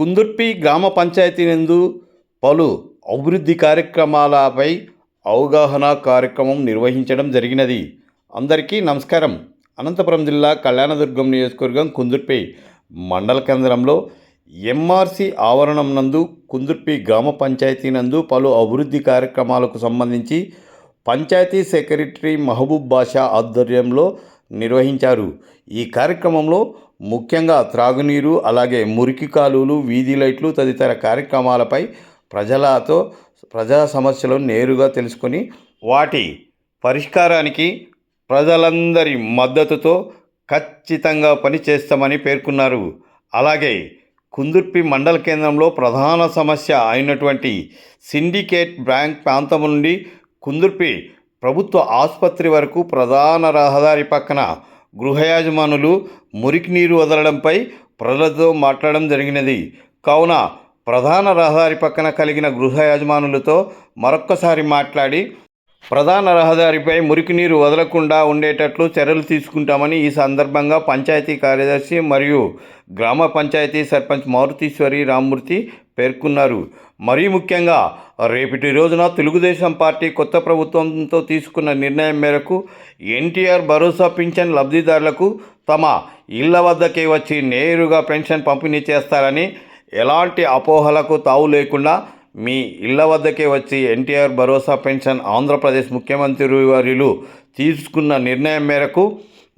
కుందుర్పి గ్రామ పంచాయతీ నందు పలు అభివృద్ధి కార్యక్రమాలపై అవగాహన కార్యక్రమం నిర్వహించడం జరిగినది. అందరికీ నమస్కారం. అనంతపురం జిల్లా కళ్యాణదుర్గం నియోజకవర్గం కుందుర్పి మండల కేంద్రంలో ఎంఆర్సి ఆవరణం నందు కుందుర్పి గ్రామ పంచాయతీ నందు పలు అభివృద్ధి కార్యక్రమాలకు సంబంధించి పంచాయతీ సెక్రటరీ మహబూబ్ బాషా ఆధ్వర్యంలో నిర్వహించారు. ఈ కార్యక్రమంలో ముఖ్యంగా త్రాగునీరు అలాగే మురికి కాలువలు వీధి లైట్లు తదితర కార్యక్రమాలపై ప్రజలతో ప్రజా సమస్యలను నేరుగా తెలుసుకొని వాటి పరిష్కారానికి ప్రజలందరి మద్దతుతో ఖచ్చితంగా పనిచేస్తామని పేర్కొన్నారు. అలాగే కుందుర్పి మండల కేంద్రంలో ప్రధాన సమస్య అయినటువంటి సిండికేట్ బ్యాంక్ ప్రాంతం నుండి కుందుర్పి ప్రభుత్వ ఆసుపత్రి వరకు ప్రధాన రహదారి పక్కన గృహ యజమానులు మురికి నీరు వదలడంపై ప్రజలతో మాట్లాడడం జరిగినది. కావున ప్రధాన రహదారి పక్కన కలిగిన గృహ యజమానులతో మరొక్కసారి మాట్లాడి ప్రధాన రహదారిపై మురికి నీరు వదలకుండా ఉండేటట్లు చర్యలు తీసుకుంటామని ఈ సందర్భంగా పంచాయతీ కార్యదర్శి మరియు గ్రామ పంచాయతీ సర్పంచ్ మారుతీశ్వరి రామ్మూర్తి పేర్కొన్నారు. మరీ ముఖ్యంగా రేపటి రోజున తెలుగుదేశం పార్టీ కొత్త ప్రభుత్వంతో తీసుకున్న నిర్ణయం మేరకు ఎన్టీఆర్ భరోసా పింఛన్ లబ్ధిదారులకు తమ ఇళ్ళ వద్దకే వచ్చి నేరుగా పెన్షన్ పంపిణీ చేస్తారని ఎలాంటి అపోహలకు తావు లేకుండా మీ ఇళ్ళ వద్దకే వచ్చి ఎన్టీఆర్ భరోసా పెన్షన్ ఆంధ్రప్రదేశ్ ముఖ్యమంత్రి వర్యులు తీసుకున్న నిర్ణయం మేరకు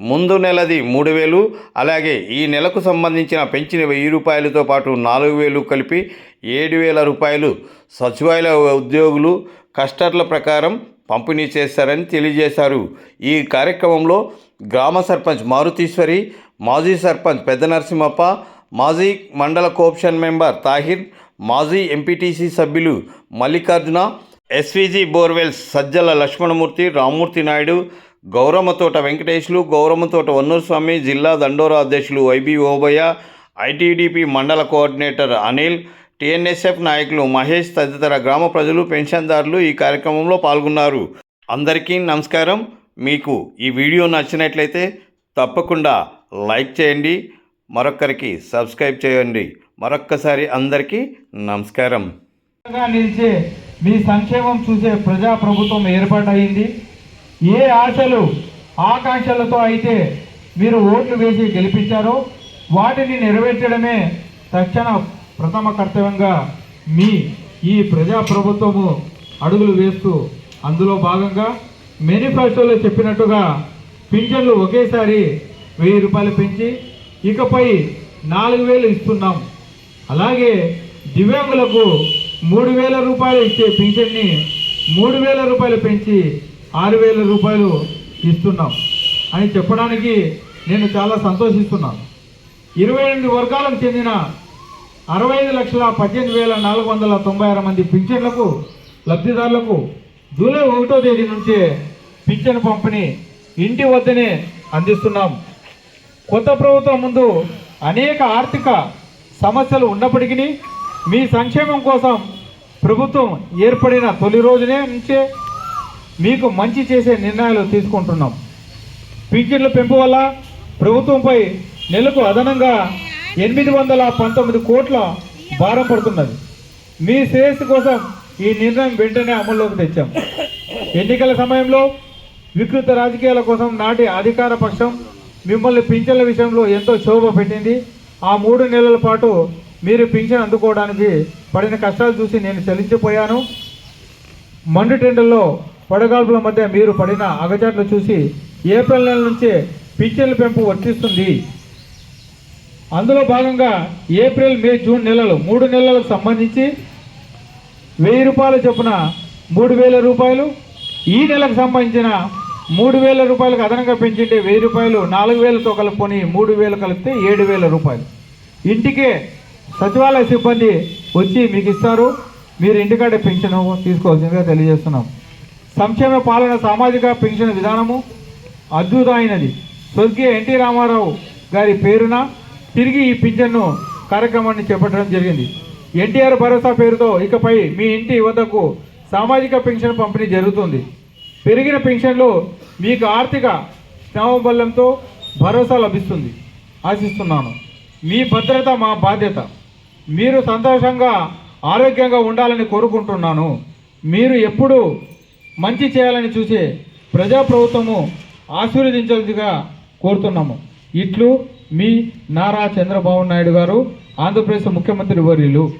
ముందు నెలది మూడు వేలు అలాగే ఈ నెలకు సంబంధించిన పెంచిన వెయ్యి రూపాయలతో పాటు నాలుగు వేలు కలిపి ఏడు వేల రూపాయలు సచివాలయ ఉద్యోగులు కస్టర్ల ప్రకారం పంపిణీ చేస్తారని తెలియజేశారు. ఈ కార్యక్రమంలో గ్రామ సర్పంచ్ మారుతీశ్వరి మాజీ సర్పంచ్ పెద్ద నరసింహప్ప మాజీ మండల కోఆప్షన్ మెంబర్ తాహిర్ మాజీ ఎంపీటీసీ సభ్యులు మల్లికార్జున ఎస్వీజీ బోర్వెల్స్ సజ్జల లక్ష్మణమూర్తి రామ్మూర్తి నాయుడు గౌరమ్మతోట వెంకటేశ్లు గౌరమ్మతోట వన్నూరు స్వామి జిల్లా దండోరా అధ్యక్షులు వైబి ఓబయ్య ఐటీడీపీ మండల కోఆర్డినేటర్ అనిల్ టీఎన్ఎస్ఎఫ్ నాయకులు మహేష్ తదితర గ్రామ ప్రజలు పెన్షన్దారులు ఈ కార్యక్రమంలో పాల్గొన్నారు. అందరికీ నమస్కారం. మీకు ఈ వీడియో నచ్చినట్లయితే తప్పకుండా లైక్ చేయండి. మరొకరికి సబ్స్క్రైబ్ చేయండి. మరొక్కసారి అందరికీ నమస్కారం. నిలిచే మీ సంక్షేమం చూసే ప్రజా ప్రభుత్వం ఏర్పాటైంది ఏ ఆశలు ఆకాంక్షలతో అయితే మీరు ఓట్లు వేసి గెలిపించారో వాటిని నెరవేర్చడమే తక్షణ ప్రథమ కర్తవ్యంగా మీ ఈ ప్రజా ప్రభుత్వము అడుగులు వేస్తూ అందులో భాగంగా మేనిఫెస్టోలో చెప్పినట్టుగా పింఛన్లు ఒకేసారి వెయ్యి రూపాయలు పెంచి ఇకపై నాలుగు వేలు ఇస్తున్నాం. అలాగే దివ్యాంగులకు మూడు వేల రూపాయలు ఇచ్చే పింఛన్ని మూడు వేల రూపాయలు పెంచి ఆరు వేల రూపాయలు ఇస్తున్నాం అని చెప్పడానికి నేను చాలా సంతోషిస్తున్నాను. ఇరవై ఎనిమిది వర్గాలకు చెందిన అరవై ఐదు లక్షల పద్దెనిమిది వేల నాలుగు వందల తొంభై ఆరు మంది పింఛన్లకు లబ్ధిదారులకు జూలై ఒకటో తేదీ నుంచే పింఛన్ పంపిణీ ఇంటి వద్దనే అందిస్తున్నాం. కొత్త ప్రభుత్వం ముందు అనేక ఆర్థిక సమస్యలు ఉన్నప్పటికీ మీ సంక్షేమం కోసం ప్రభుత్వం ఏర్పడిన తొలి రోజునే నుంచే మీకు మంచి చేసే నిర్ణయాలు తీసుకుంటున్నాం. పింఛన్ల పెంపు వల్ల ప్రభుత్వంపై నెలకు అదనంగా ఎనిమిది వందల పంతొమ్మిది కోట్ల భారం పడుతున్నది. మీ శ్రేయస్సు కోసం ఈ నిర్ణయం వెంటనే అమల్లోకి తెచ్చాం. ఎన్నికల సమయంలో వికృత రాజకీయాల కోసం నాటి అధికార పక్షం మిమ్మల్ని పింఛన్ల విషయంలో ఎంతో శోభ పెట్టింది. ఆ మూడు నెలల పాటు మీరు పింఛన్ అందుకోవడానికి పడిన కష్టాలు చూసి నేను చలించిపోయాను మండు టెండల్లో పడగాల్పుల మధ్య మీరు పడిన అగచాట్లు చూసి ఏప్రిల్ నెల నుంచే పింఛన్ల పెంపు వర్తిస్తుంది. అందులో భాగంగా ఏప్రిల్ మే జూన్ నెలలు మూడు నెలలకు సంబంధించి వెయ్యి రూపాయల చొప్పున మూడు వేల రూపాయలు ఈ నెలకు సంబంధించిన మూడు వేల రూపాయలకు అదనంగా పెంచింటే వెయ్యి రూపాయలు నాలుగు వేలతో కలుపుకొని మూడు వేలు కలిపితే ఏడు వేల రూపాయలు. ఇంటికే సచివాలయ సిబ్బంది వచ్చి మీకు ఇస్తారు. మీరు ఇంటికాడే పెన్షన్ తీసుకోవాల్సిందిగా తెలియజేస్తున్నాం. సంక్షేమ పాలన సామాజిక పెన్షన్ విధానము అద్భుతమైనది. స్వర్గీయ ఎన్టీ రామారావు గారి పేరున తిరిగి ఈ పింఛన్ను కార్యక్రమాన్ని చేపట్టడం జరిగింది. ఎన్టీఆర్ భరోసా పేరుతో ఇకపై మీ ఇంటి వద్దకు సామాజిక పెన్షన్ పంపిణీ జరుగుతుంది. పెరిగిన పెన్షన్లు మీకు ఆర్థిక శ్రమబలంతో భరోసా లభిస్తుంది. ఆశిస్తున్నాను. మీ భద్రత మా బాధ్యత. మీరు సంతోషంగా ఆరోగ్యంగా ఉండాలని కోరుకుంటున్నాను. మీరు ఎప్పుడు మంచి చేయాలని చూసే ప్రజాప్రభుత్వము ఆశీర్వదించాల్సిగా కోరుతున్నాము. ఇట్లు మీ నారా చంద్రబాబు నాయుడు గారు ఆంధ్రప్రదేశ్ ముఖ్యమంత్రి వర్యులు.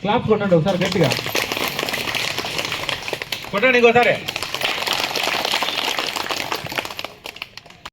క్లాప్ కొట్టండి ఒకసారి గట్టిగా. కొట్టండి ఇంకోసారి.